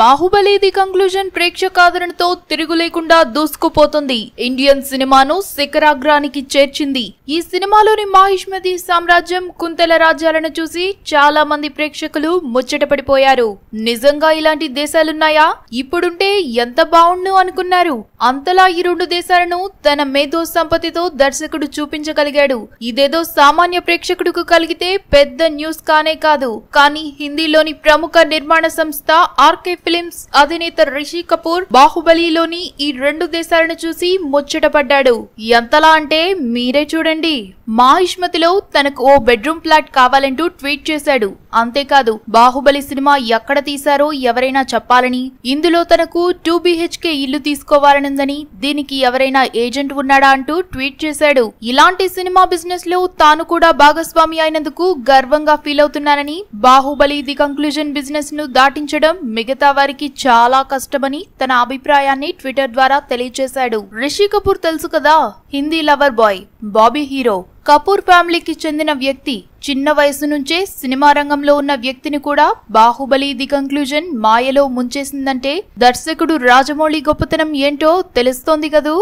Baahubali the conclusion ప్రేక్షకాదరణతో తిరుగులేకుండా దూసుకుపోతుంది. ఇండియన్ సినిమాను శిఖరాగ్రానికి చేర్చింది. ఈ సినిమాలోని మహిష్మతి సామ్రాజ్యం కుంతల రాజ్యాలను చూసి చాలా మంది ప్రేక్షకులు ముచ్చటపడిపోయారు నిజంగా ఇలాంటి దేశాలున్నాయా? ఇప్పుడుంటే ఎంత బావుండు అనుకున్నారు. అంతలా ఈ రెండు దేశాలను తన మేధో సంపత్తితో దర్శకుడు చూపించగలిగాడు. ఇదేదో సామాన్య ప్రేక్షకుడుకు కలిగితే పెద్ద న్యూస్ కానే కాదు. కానీ హిందీలోని ప్రముఖ నిర్మాణ సంస్థ ఆర్కే ఫిలిమ్స్ అధినేత రిషి కపూర్ బాహుబలిలోని ఈ రెండు దేశాలను చూసి ముచ్చటపడ్డాడు. ఎంతలా అంటే మీరే చూడండి. మాహిష్మతిలో తనకు ఓ బెడ్రూమ్ ఫ్లాట్ కావాలంటూ ట్వీట్ చేశాడు. అంతేకాదు బాహుబలి సినిమా ఎక్కడ తీశారో ఎవరైనా చెప్పాలని ఇందులో తనకు టూ బిహెచ్కే ఇల్లు తీసుకోవాలనుందని దీనికి ఎవరైనా ఏజెంట్ ఉన్నాడా అంటూ ట్వీట్ చేశాడు. ఇలాంటి సినిమా బిజినెస్లో తాను కూడా భాగస్వామి అయినందుకు గర్వంగా ఫీల్ అవుతున్నానని బాహుబలి ది కంక్లూజన్ బిజినెస్ను దాటించడం మిగతా వారికి చాలా కష్టమని తన అభిప్రాయాన్ని ట్విట్టర్ ద్వారా తెలియజేశాడు రిషి కపూర్ తెలుసు కదా? Hindi lover boy Bobby hero. Kapoor ఫ్యామిలీకి చెందిన వ్యక్తి చిన్న వయసు నుంచే సినిమా రంగంలో ఉన్న వ్యక్తిని కూడా బాహుబలి ది కంక్లూజన్ మాయలో ముంచేసిందంటే దర్శకుడు రాజమౌళి గొప్పతనం ఏంటో తెలుస్తోంది కదూ?